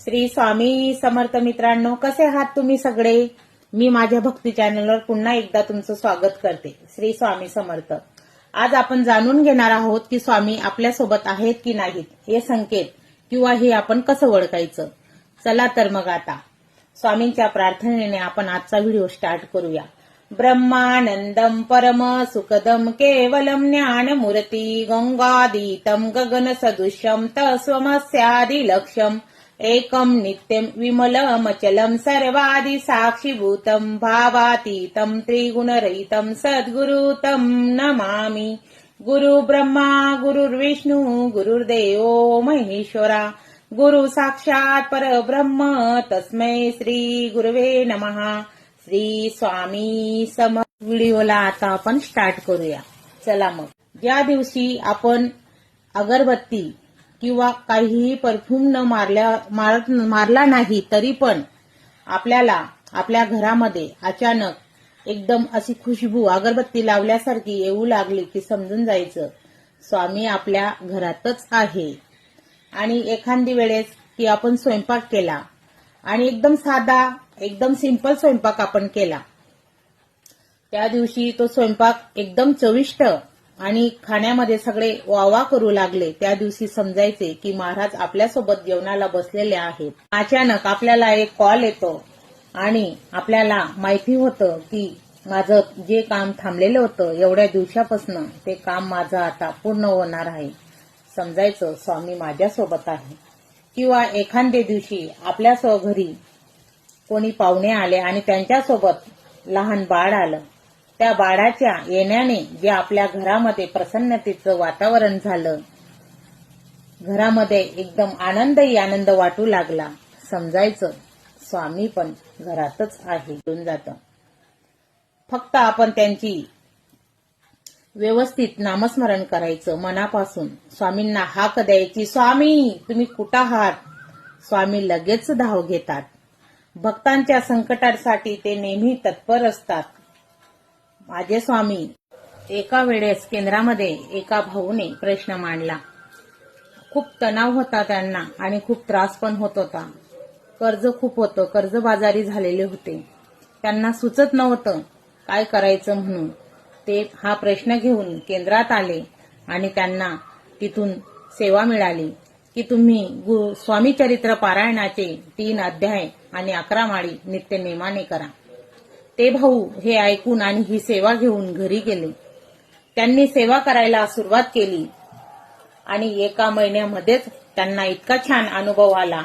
श्री स्वामी समर्थ मित्रांनो कसे आहात तुम्ही सगळे? मी माझ्या भक्ती चॅनलवर पुन्हा एकदा तुमचं स्वागत करते. श्री स्वामी समर्थ. आज आपण जाणून घेणार आहोत की स्वामी आपल्यासोबत आहेत की नाहीत हे संकेत किंवा हे आपण कसं ओळखायचं? चला तर मग आता. स्वामींच्या प्रार्थनेने आपण आजचा व्हिडिओ स्टार्ट करूया. ब्रह्मानंदम परम सुखदम केवलम ज्ञानमूर्ती गंगादीतम गगन सदृश्यम लक्ष्यम एकं एकम नित्यम विमलमचलम सर्वादि साक्षीभूतम भावातीतम त्रिगुणरहितम सद्गुरुतम नमामि। गुरु ब्रह्मा गुरुर्विष्णू गुरुर्देवो महेश्वरा। गुरु साक्षात परब्रह्म तस्मै श्री गुरुवे नमः। श्री स्वामी सम व्हिडिओला आता आपण स्टार्ट करूया. चला मग. ज्या दिवशी आपण अगरबत्ती किंवा काहीही परफ्यूम न मारल्या मार- मारला नाही तरी पण आपल्याला आपल्या घरामध्ये अचानक एकदम अशी खुशबू अगरबत्ती लावल्यासारखी येऊ लागली की समजून जायचं स्वामी आपल्या घरातच आहे. आणि एखादी वेळेस की आपण स्वयंपाक केला आणि एकदम साधा एकदम सिंपल स्वयंपाक आपण केला. त्या दिवशी तो स्वयंपाक एकदम चविष्ट आणि खाण्यामध्ये सगळे वावा करू लागले त्या दिवशी समजायचे की महाराज आपल्यासोबत जेवणाला बसलेले आहेत. अचानक आपल्याला एक कॉल येतो आणि आपल्याला माहिती होतं की माझं जे काम थांबलेलं होतं एवढ्या दिवसापासून ते काम माझं आता पूर्ण होणार आहे. समजायचं स्वामी माझ्यासोबत आहे. किंवा एखाद्या दिवशी आपल्या घरी कोणी पाहुणे आले आणि त्यांच्यासोबत लहान बाळ आलं त्या बाळाच्या येण्याने जे आपल्या घरामध्ये प्रसन्नतेचं वातावरण झालं. घरामध्ये एकदम आनंदही आनंद वाटू लागला. समजायचं स्वामी पण घरातच आहे. येऊन फक्त आपण त्यांची व्यवस्थित नामस्मरण करायचं मनापासून. स्वामींना हाक द्यायची स्वामी तुम्ही कुठं आहात? स्वामी लगेच धाव घेतात. भक्तांच्या संकटासाठी ते नेहमी तत्पर असतात. माझे स्वामी एका वेळेस केंद्रामध्ये एका भाऊने प्रश्न मांडला. खूप तणाव होता त्यांना आणि खूप त्रास पण होत होता. कर्ज खूप होतं कर्जबाजारी झालेले होते. त्यांना सुचत नव्हतं काय करायचं म्हणून. ते हा प्रश्न घेऊन केंद्रात आले आणि त्यांना तिथून सेवा मिळाली की तुम्ही गुरु स्वामी चरित्र पारायणाचे तीन अध्याय आणि अकरा माळी नित्य नेमाने करा. ते भाऊ हे ऐकून आणि ही सेवा घेऊन घरी गेले. त्यांनी सेवा करायला सुरुवात केली. आणि एका महिन्यामध्येच त्यांना इतका छान अनुभव आला.